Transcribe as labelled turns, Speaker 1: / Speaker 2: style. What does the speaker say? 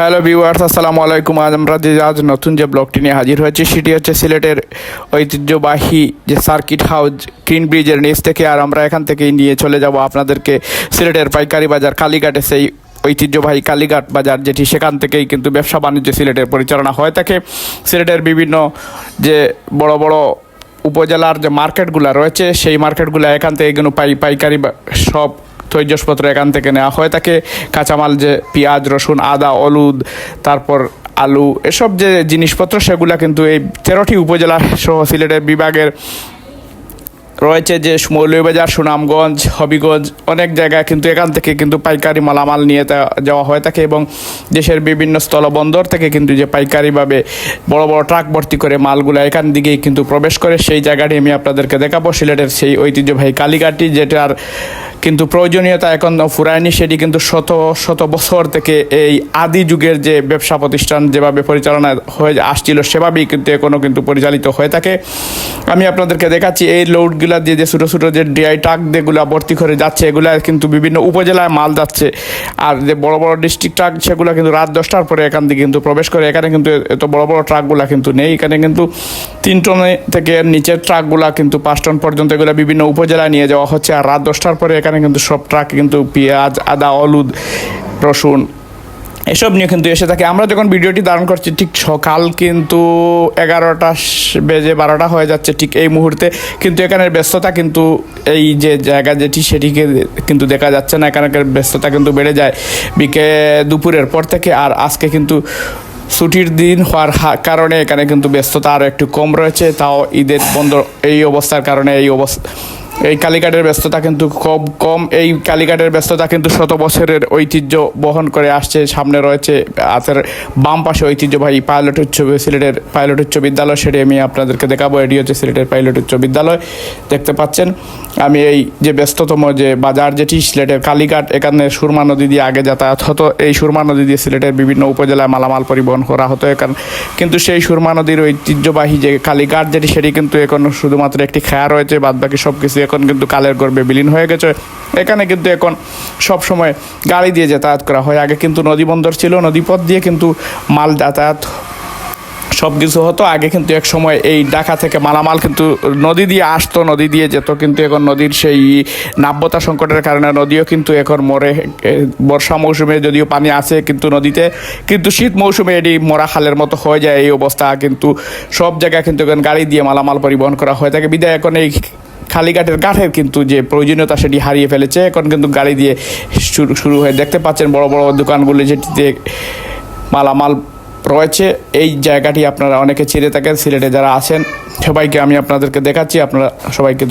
Speaker 1: Hello viewers, আসসালামু আলাইকুম। আজ আমরা যে আজ নতুন যে ব্লগটি নিয়ে হাজির হয়েছি, সেটি হচ্ছে সিলেটের ঐতিহ্যবাহী যে সার্কিট হাউস গ্রিন ব্রিজের নিচ থেকে, আর আমরা এখান থেকেই নিয়ে চলে যাব আপনাদেরকে সিলেটের পাইকারি বাজার, কালীঘাটে সেই ঐতিহ্যবাহী কালীঘাট বাজার, যেটি সেখান থেকেই কিন্তু ব্যবসা বাণিজ্য সিলেটের পরিচালনা হয়ে থাকে। সিলেটের বিভিন্ন যে বড় বড় উপজেলার যে মার্কেটগুলো রয়েছে, সেই মার্কেটগুলো এখান থেকে কিন্তু পাই, পাইকারি সব তৈজসপত্র এখান থেকে নেওয়া হয়ে। থাকে কাঁচামাল যে পেঁয়াজ, রসুন, আদা, হলুদ, তারপর আলু, এসব যে জিনিসপত্র, সেগুলো কিন্তু এই তেরোটি উপজেলা সহ সিলেটের বিভাগের রয়েছে যে মৌলভীবাজার, সুনামগঞ্জ, হবিগঞ্জ, অনেক জায়গায় কিন্তু এখান থেকে কিন্তু পাইকারি মালামাল নিয়ে যাওয়া হয়ে থাকে এবং দেশের বিভিন্ন স্থলবন্দর থেকে কিন্তু যে পাইকারিভাবে বড় বড় ট্রাক ভর্তি করে মালগুলো এখান দিকেই কিন্তু প্রবেশ করে। সেই জায়গাটি আমি আপনাদেরকে দেখাবো। সিলেটের সেই ঐতিহ্যবাহী কালীঘাটি যেটার কিন্তু প্রয়োজনীয়তা এখন ফুরায়নি, সেটি কিন্তু শত শত বছর থেকে এই আদি যুগের যে ব্যবসা প্রতিষ্ঠান যেভাবে পরিচালনা হয়ে আসছিল, সেভাবেই কিন্তু এখনও কিন্তু পরিচালিত হয়ে থাকে। আমি আপনাদেরকে দেখাচ্ছি এই লোডগুলা দিয়ে যে ছোটো ছোটো যে ডিআই ট্রাক যেগুলো ভর্তি করে যাচ্ছে, এগুলা কিন্তু বিভিন্ন উপজেলায় মাল যাচ্ছে। আর যে বড় বড় ডিস্ট্রিক্ট ট্রাক, সেগুলো কিন্তু রাত দশটার পরে এখান থেকে কিন্তু প্রবেশ করে। এখানে কিন্তু এত বড় বড় ট্রাকগুলো কিন্তু নেই। এখানে কিন্তু তিন টন থেকে নিচের ট্রাকগুলা কিন্তু পাঁচ টন পর্যন্ত এগুলো বিভিন্ন উপজেলায় নিয়ে যাওয়া হচ্ছে। আর রাত দশটার পরে এখানে কিন্তু সব ট্রাক কিন্তু পেঁয়াজ, আদা, হলুদ, রসুন এসব নিয়ে কিন্তু এসে থাকে। আমরা যখন ভিডিওটি ধারণ করছি, ঠিক সকাল কিন্তু এগারোটা বেজে বারোটা হয়ে যাচ্ছে ঠিক এই মুহূর্তে। কিন্তু এখানের ব্যস্ততা কিন্তু এই যে জায়গা যেটি, সেটিকে কিন্তু দেখা যাচ্ছে না। এখানকার ব্যস্ততা কিন্তু বেড়ে যায় বিকে দুপুরের পর থেকে। আর আজকে কিন্তু ছুটির দিন হওয়ার কারণে এখানে কিন্তু ব্যস্ততা আরও একটু কম রয়েছে। তাও ঈদের বন্ধ এই অবস্থার কারণে এই অবস্থা এই কালীঘাটের ব্যস্ততা কিন্তু খুব কম। এই কালীঘাটের ব্যস্ততা কিন্তু শত বছরের ঐতিহ্য বহন করে আসছে। সামনে রয়েছে হাতের বাম পাশে ঐতিহ্যবাহী পাইলট উচ্চ সিলেটের পাইলট উচ্চ বিদ্যালয়। সেটি আমি আপনাদেরকে দেখাবো। এটি হচ্ছে সিলেটের পাইলট উচ্চ বিদ্যালয়। দেখতে পাচ্ছেন আমি এই যে ব্যস্ততম যে বাজার যেটি, সিলেটের কালীঘাট, এখানে সুরমা নদী দিয়ে আগে যাতায়াত হতো। এই সুরমা নদী দিয়ে সিলেটের বিভিন্ন উপজেলায় মালামাল পরিবহন করা হতো এখানে কিন্তু সেই সুরমা নদীর ঐতিহ্যবাহী যে কালীঘাট যেটি, সেটি কিন্তু এখন শুধুমাত্র একটি খেয়া রয়েছে। বাদ বাকি সব কিছু এখন কিন্তু কালের গর্বে বিলীন হয়ে গেছে। এখানে কিন্তু এখন সব সময় গাড়ি দিয়ে যাতায়াত করা হয়। আগে কিন্তু নদী বন্দর ছিল, নদীপথ দিয়ে কিন্তু মাল যাতায়াত সব কিছু হতো। আগে কিন্তু এক সময় এই ঢাকা থেকে মালামাল কিন্তু নদী দিয়ে আসতো, নদী দিয়ে যেত। কিন্তু এখন নদীর সেই নাব্যতা সংকটের কারণে নদীও কিন্তু এখন মরে। বর্ষা মৌসুমে যদিও পানি আছে কিন্তু নদীতে, কিন্তু শীত মৌসুমে এটি মরা খালের মতো হয়ে যায়। এই অবস্থা কিন্তু সব জায়গায় কিন্তু এখন গাড়ি দিয়ে মালামাল পরিবহন করা হয়ে থাকে। বিদায়, এখন এই খালিঘাটের কাঠের কিন্তু যে প্রয়োজনীয়তা সেটি হারিয়ে ফেলেছে। এখন কিন্তু গাড়ি দিয়ে শুরু শুরু হয়ে দেখতে পাচ্ছেন বড় বড় দোকানগুলি যেটিতে মালামাল রয়েছে। এই জায়গাটি আপনারা অনেকে চিনে থাকেন, সিলেটে যারা আছেন, সবাইকে আমি আপনাদেরকে দেখাচ্ছি, আপনারা সবাইকে